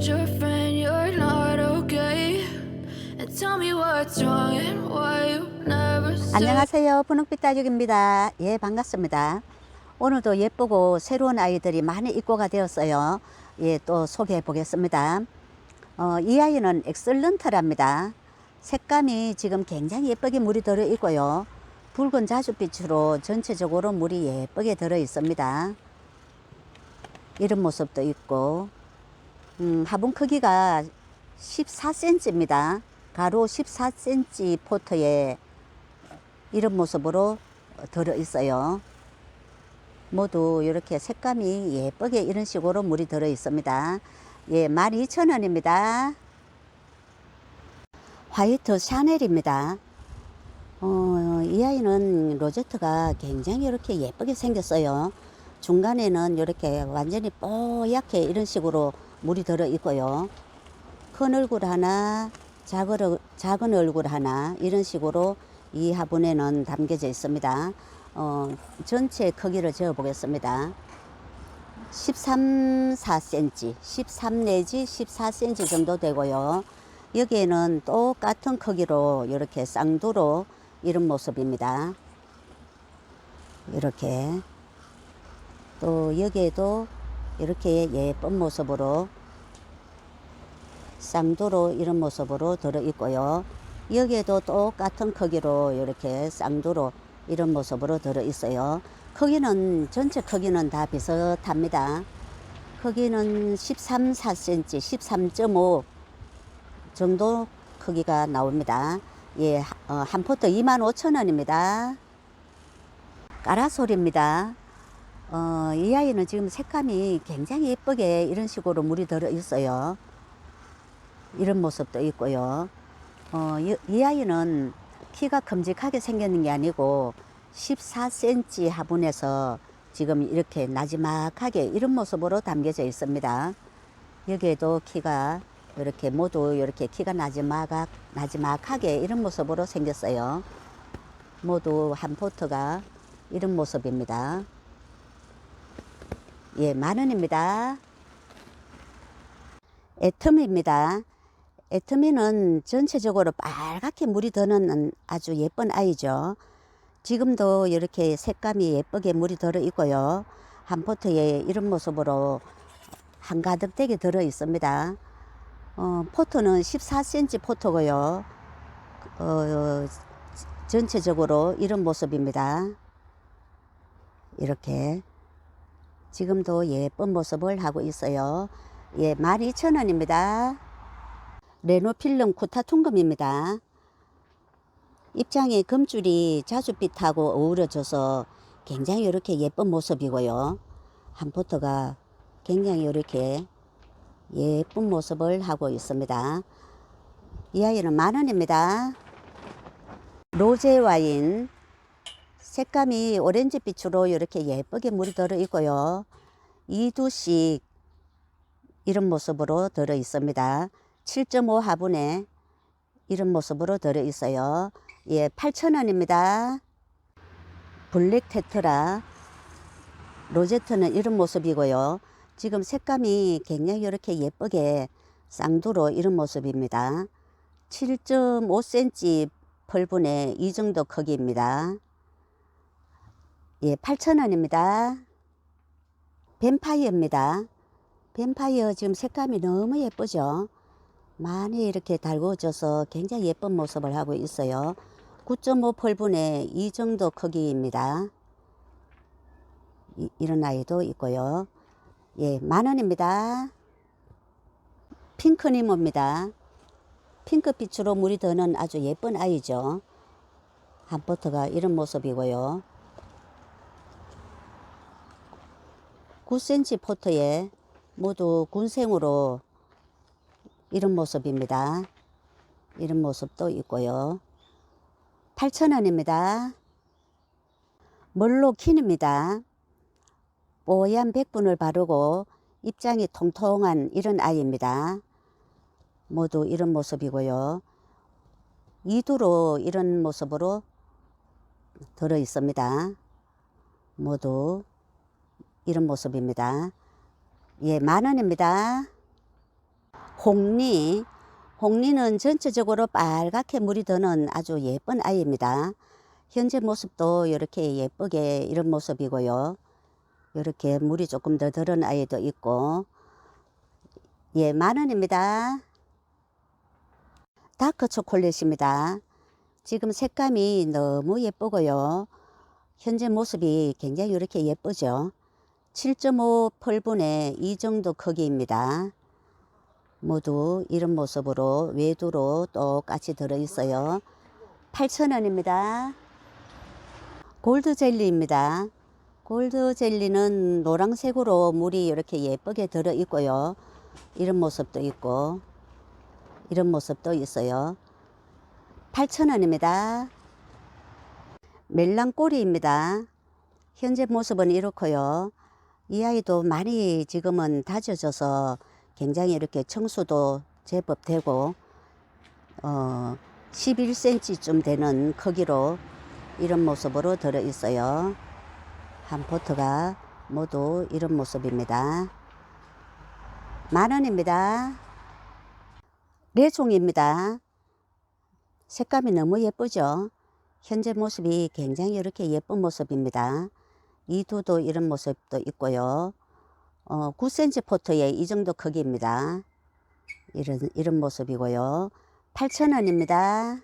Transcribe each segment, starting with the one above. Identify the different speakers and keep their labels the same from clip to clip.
Speaker 1: told your friend you're not okay. And tell me what's wrong and why you never said.
Speaker 2: 안녕하세요. 분홍빛 따죽입니다. 예, 반갑습니다. 오늘도 예쁘고 새로운 아이들이 많이 입고가 되었어요. 예, 또 소개해 보겠습니다. 어, 이 아이는 엑설런트랍니다. 색감이 지금 굉장히 예쁘게 물이 들어 있고요. 붉은 자줏빛으로 전체적으로 물이 예쁘게 들어 있습니다. 이런 모습도 있고, 음, 화분 크기가 14cm입니다. 가로 14cm 포트에 이런 모습으로 들어 있어요. 모두 이렇게 색감이 예쁘게 이런 식으로 물이 들어 있습니다. 예, 12,000원입니다. 화이트 샤넬입니다. 어, 이 아이는 로제트가 굉장히 이렇게 예쁘게 생겼어요. 중간에는 이렇게 완전히 뽀얗게 이런 식으로 물이 들어 있고요. 큰 얼굴 하나, 작은, 얼- 작은 얼굴 하나, 이런 식으로 이 화분에는 담겨져 있습니다. 어, 전체 크기를 재어 보겠습니다. 13, 4cm, 13 내지 14cm 정도 되고요. 여기에는 똑같은 크기로 이렇게 쌍두로 이런 모습입니다. 이렇게 또 여기에도 이렇게 예쁜 모습으로 쌍두로 이런 모습으로 들어 있고요. 여기에도 똑같은 크기로 이렇게 쌍두로 이런 모습으로 들어 있어요. 크기는 전체 크기는 다 비슷합니다. 크기는 13, 4cm, 13.5 정도 크기가 나옵니다. 예, 어, 한 포트 25,000원입니다. 까라솔입니다. 어, 이 아이는 지금 색감이 굉장히 예쁘게 이런 식으로 물이 들어 있어요. 이런 모습도 있고요. 어, 이, 이 아이는 키가 큼직하게 생겼는 게 아니고 14cm 화분에서 지금 이렇게 나지막하게 이런 모습으로 담겨져 있습니다. 여기에도 키가 이렇게 모두 이렇게 키가 나지막, 나지막하게 이런 모습으로 생겼어요. 모두 한 포트가 이런 모습입니다. 예, 만 원입니다. 애터미입니다. 애터미는 전체적으로 빨갛게 물이 드는 아주 예쁜 아이죠. 지금도 이렇게 색감이 예쁘게 물이 들어 있고요. 한 포트에 이런 모습으로 한가득되게 들어 있습니다. 어, 포트는 14cm 포트고요. 어, 전체적으로 이런 모습입니다. 이렇게 지금도 예쁜 모습을 하고 있어요. 예, 12,000원입니다. 레노필름 쿠타퉁금입니다. 입장에 금줄이 자줏빛하고 어우러져서 굉장히 이렇게 예쁜 모습이고요. 한 포트가 굉장히 이렇게 예쁜 모습을 하고 있습니다. 이 아이는 만 원입니다. 로제 와인 색감이 오렌지빛으로 이렇게 예쁘게 물이 들어 있고요. 이두씩 이런 모습으로 들어 있습니다. 7.5 화분에 이런 모습으로 들어 있어요. 예, 8,000원입니다. 블랙 테트라 로제트는 이런 모습이고요. 지금 색감이 굉장히 이렇게 예쁘게 쌍두로 이런 모습입니다. 7.5cm 펄분의 이 정도 크기입니다. 예, 8,000원입니다. 뱀파이어입니다. 뱀파이어 지금 색감이 너무 예쁘죠? 많이 이렇게 달궈져서 굉장히 예쁜 모습을 하고 있어요. 9.5 펄분의 이 정도 크기입니다. 이, 이런 아이도 있고요. 예, 만 원입니다. 핑크니모입니다. 핑크빛으로 물이 드는 아주 예쁜 아이죠. 한 포트가 이런 모습이고요. 9cm 포트에 모두 군생으로 이런 모습입니다. 이런 모습도 있고요. 8,000원입니다. 멀로킨입니다. 뽀얀 백분을 바르고 입장이 통통한 이런 아이입니다. 모두 이런 모습이고요. 이두로 이런 모습으로 들어 있습니다. 모두 이런 모습입니다. 예, 만 원입니다. 홍리. 홍리는 전체적으로 빨갛게 물이 드는 아주 예쁜 아이입니다. 현재 모습도 이렇게 예쁘게 이런 모습이고요. 이렇게 물이 조금 더 들은 아이도 있고, 예, 만 원입니다. 다크 초콜릿입니다. 지금 색감이 너무 예쁘고요. 현재 모습이 굉장히 이렇게 예쁘죠. 7.5 펄분의 이 정도 크기입니다. 모두 이런 모습으로 외두로 똑같이 들어있어요. 8,000원입니다. 골드 젤리입니다. 골드 젤리는 노란색으로 물이 이렇게 예쁘게 들어있고요. 이런 모습도 있고, 이런 모습도 있어요. 8,000원입니다. 멜랑꼬리입니다. 현재 모습은 이렇고요. 이 아이도 많이 지금은 다져져서 굉장히 이렇게 청수도 제법 되고 어 11cm쯤 되는 크기로 이런 모습으로 들어 있어요. 한 포트가 모두 이런 모습입니다. 만 원입니다. 레종입니다. 색감이 너무 예쁘죠? 현재 모습이 굉장히 이렇게 예쁜 모습입니다. 이두도 이런 모습도 있고요. 어, 9cm 포트에 이 정도 크기입니다. 이런, 이런 모습이고요. 8,000원입니다.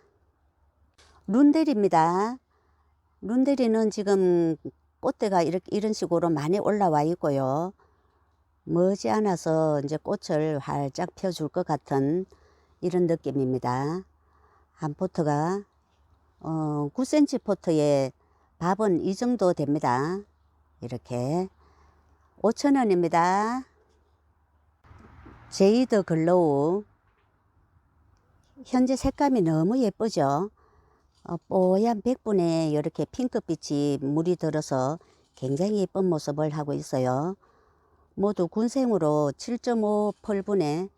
Speaker 2: 룬데리입니다. 룬데리는 지금 꽃대가 이렇게, 이런 식으로 많이 올라와 있고요. 머지않아서 이제 꽃을 활짝 펴줄 것 같은 이런 느낌입니다. 한 포트가 어, 9cm 포트에 밥은 이 정도 됩니다. 이렇게 5,000원입니다. 제이드 글로우 현재 색감이 너무 예쁘죠. 어, 뽀얀 백분에 이렇게 핑크빛이 물이 들어서 굉장히 예쁜 모습을 하고 있어요. 모두 군생으로 7.5 펄분에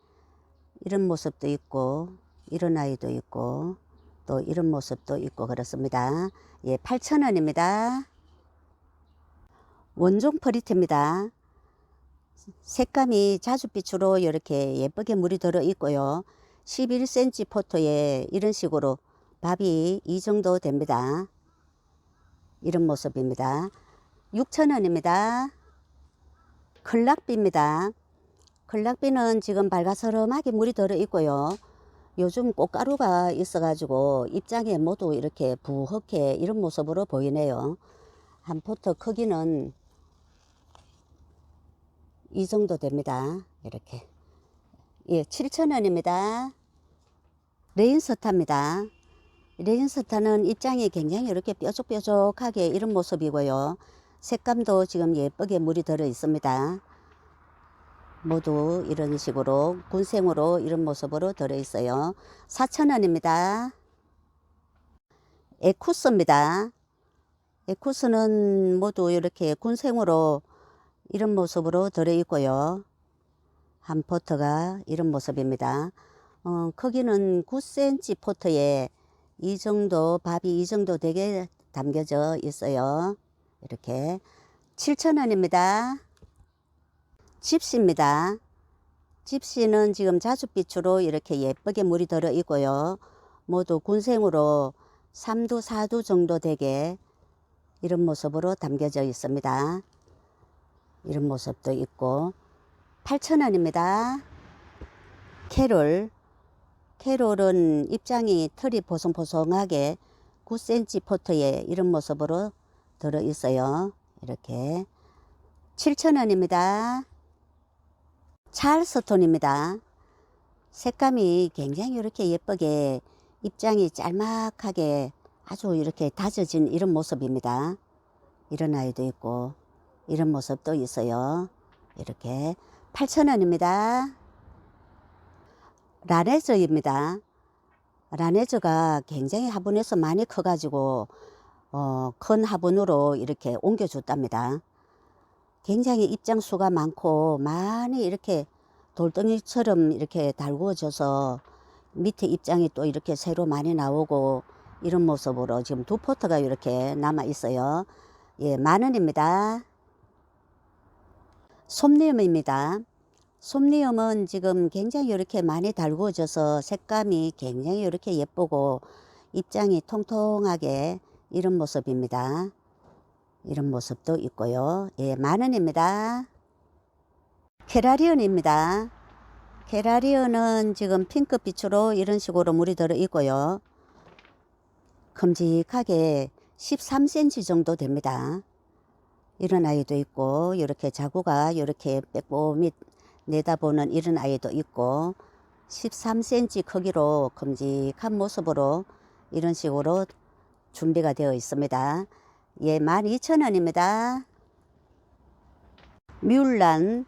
Speaker 2: 이런 모습도 있고 이런 아이도 있고 또 이런 모습도 있고 그렇습니다. 예, 8,000원입니다. 원종 퍼리트입니다. 색감이 자줏빛으로 이렇게 예쁘게 물이 들어 있고요. 11cm 포토에 이런 식으로 밥이 이 정도 됩니다. 이런 모습입니다. 6,000원입니다. 클락비입니다. 클락비는 지금 발가스름하게 물이 들어 있고요. 요즘 꽃가루가 있어가지고 입장에 모두 이렇게 부옇게 이런 모습으로 보이네요. 한 포트 크기는 이 정도 됩니다. 이렇게. 예, 7,000원입니다. 레인스타입니다. 레인스타는 입장이 굉장히 이렇게 뾰족뾰족하게 이런 모습이고요. 색감도 지금 예쁘게 물이 들어 있습니다. 모두 이런 식으로 군생으로 이런 모습으로 들어 있어요. 4,000원입니다. 에쿠스입니다. 에쿠스는 모두 이렇게 군생으로 이런 모습으로 들어 있고요. 한 포트가 이런 모습입니다. 어, 크기는 9cm 포트에 이 정도 밥이 이 정도 되게 담겨져 있어요. 이렇게 7,000원입니다. 집시입니다. 집시는 지금 자줏빛으로 이렇게 예쁘게 물이 들어 있고요. 모두 군생으로 3두, 4두 정도 되게 이런 모습으로 담겨져 있습니다. 이런 모습도 있고 8,000원입니다. 캐롤 캐롤은 입장이 털이 보송보송하게 9cm 포트에 이런 모습으로 들어 있어요. 이렇게 7,000원입니다. 찰스톤입니다. 색감이 굉장히 이렇게 예쁘게 입장이 짤막하게 아주 이렇게 다져진 이런 모습입니다. 이런 아이도 있고 이런 모습도 있어요. 이렇게 8,000원입니다. 라네즈입니다. 라네즈가 굉장히 화분에서 많이 커가지고 어, 큰 화분으로 이렇게 옮겨줬답니다. 굉장히 입장 수가 많고 많이 이렇게 돌덩이처럼 이렇게 달구어져서 밑에 입장이 또 이렇게 새로 많이 나오고 이런 모습으로 지금 두 포트가 이렇게 남아 있어요. 예, 만 원입니다. 솜님입니다. 솜니움은 지금 굉장히 이렇게 많이 달구어져서 색감이 굉장히 이렇게 예쁘고 입장이 통통하게 이런 모습입니다. 이런 모습도 있고요. 예, 만원입니다. 케라리언입니다. 케라리언은 지금 핑크빛으로 이런 식으로 물이 들어 있고요. 큼직하게 13cm 정도 됩니다. 이런 아이도 있고 이렇게 자구가 이렇게 빼꼼히 내다보는 이런 아이도 있고 13cm 크기로 큼직한 모습으로 이런 식으로 준비가 되어 있습니다. 예, 12,000원입니다. 뮬란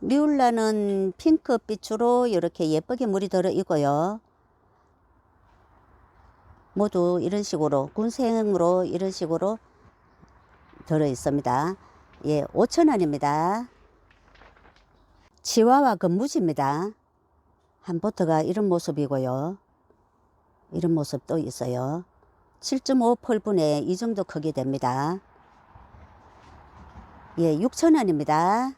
Speaker 2: 뮬란은 핑크빛으로 이렇게 예쁘게 물이 들어 있고요. 모두 이런 식으로 군생으로 이런 식으로 들어 있습니다. 예, 5,000원입니다. 치와와 근무지입니다. 한보트가 이런 모습이고요. 이런 모습도 있어요. 7.5 펄분에 이 정도 크기 됩니다. 예, 6,000원입니다.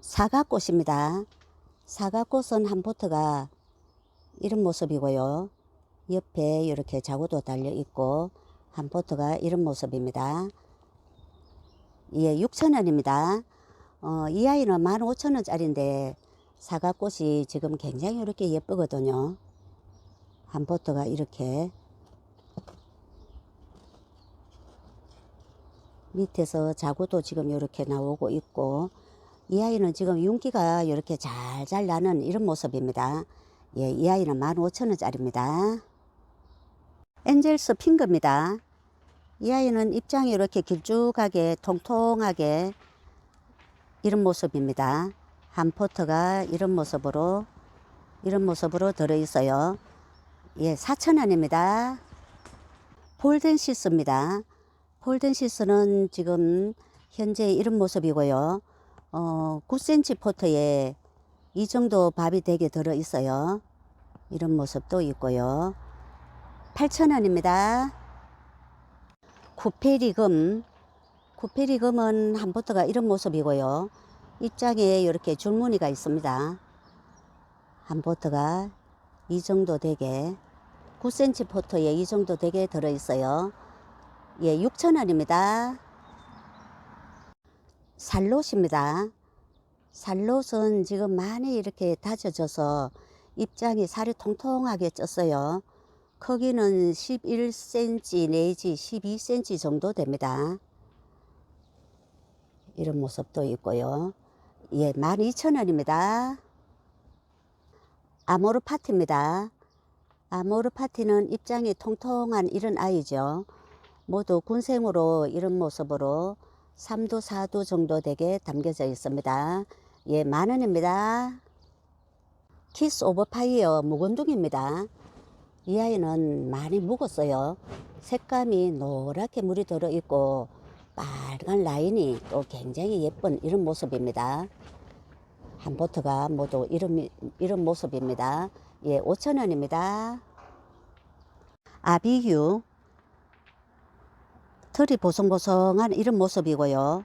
Speaker 2: 사과꽃입니다. 사과꽃은 한 포트가 이런 모습이고요. 옆에 이렇게 자구도 달려 있고 한 포트가 이런 모습입니다. 예, 6,000원입니다. 어, 이 아이는 15,000원짜리인데 사과꽃이 지금 굉장히 이렇게 예쁘거든요. 한 포트가 이렇게 밑에서 자구도 지금 이렇게 나오고 있고 이 아이는 지금 윤기가 이렇게 잘잘 나는 이런 모습입니다. 예, 이 아이는 15,000원짜리입니다. 엔젤스 핑크입니다. 이 아이는 입장이 이렇게 길쭉하게 통통하게 이런 모습입니다. 한 포트가 이런 모습으로 이런 모습으로 들어 있어요. 예, 4,000원입니다. 폴덴시스입니다. 폴덴시스는 지금 현재 이런 모습이고요. 어, 9cm 포트에 이 정도 밥이 되게 들어 있어요. 이런 모습도 있고요. 8,000원입니다. 쿠페리금. 쿠페리금은 한 포트가 이런 모습이고요. 입장에 이렇게 줄무늬가 있습니다. 한 포트가 이 정도 되게 9cm 포트에 이 정도 되게 들어 있어요. 예, 6,000원입니다. 살롯입니다. 살롯은 지금 많이 이렇게 다져져서 입장이 살이 통통하게 쪘어요. 크기는 11cm 내지 12cm 정도 됩니다. 이런 모습도 있고요. 예, 12,000원입니다. 아모르 파티입니다. 아모르 파티는 입장이 통통한 이런 아이죠. 모두 군생으로 이런 모습으로 3도, 4도 정도 되게 담겨져 있습니다. 예, 만 원입니다. 키스 오버 파이어 묵은둥입니다. 이 아이는 많이 묵었어요. 색감이 노랗게 물이 들어 있고 빨간 라인이 또 굉장히 예쁜 이런 모습입니다. 한 보트가 모두 이런, 이런 모습입니다. 예, 5,000원입니다. 아비규. 털이 보송보송한 이런 모습이고요.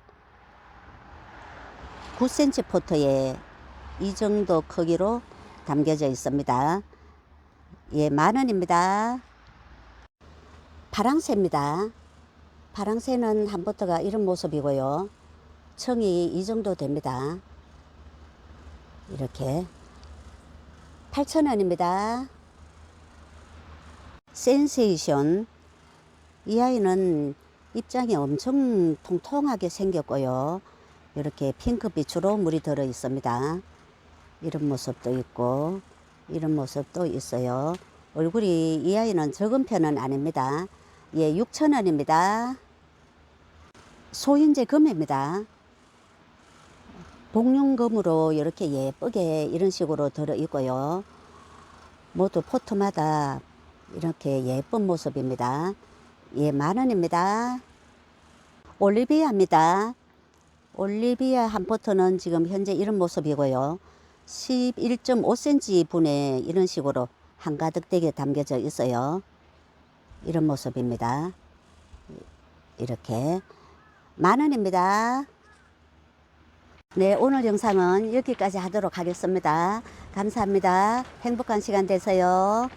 Speaker 2: 9cm 포트에 이 정도 크기로 담겨져 있습니다. 예, 만 원입니다. 파랑새입니다. 파랑새는 한 보트가 이런 모습이고요. 청이 이 정도 됩니다. 이렇게 8,000원입니다. 센세이션 이 아이는 입장이 엄청 통통하게 생겼고요. 이렇게 핑크빛으로 물이 들어 있습니다. 이런 모습도 있고 이런 모습도 있어요. 얼굴이 이 아이는 적은 편은 아닙니다. 예, 6,000원입니다. 소인제 금입니다. 복륜금으로 이렇게 예쁘게 이런 식으로 들어 있고요. 모두 포트마다 이렇게 예쁜 모습입니다. 예, 만 원입니다. 올리비아입니다. 올리비아 한 포트는 지금 현재 이런 모습이고요. 11.5cm 분에 이런 식으로 한가득 되게 담겨져 있어요. 이런 모습입니다. 이렇게 만 원입니다. 네, 오늘 영상은 여기까지 하도록 하겠습니다. 감사합니다. 행복한 시간 되세요.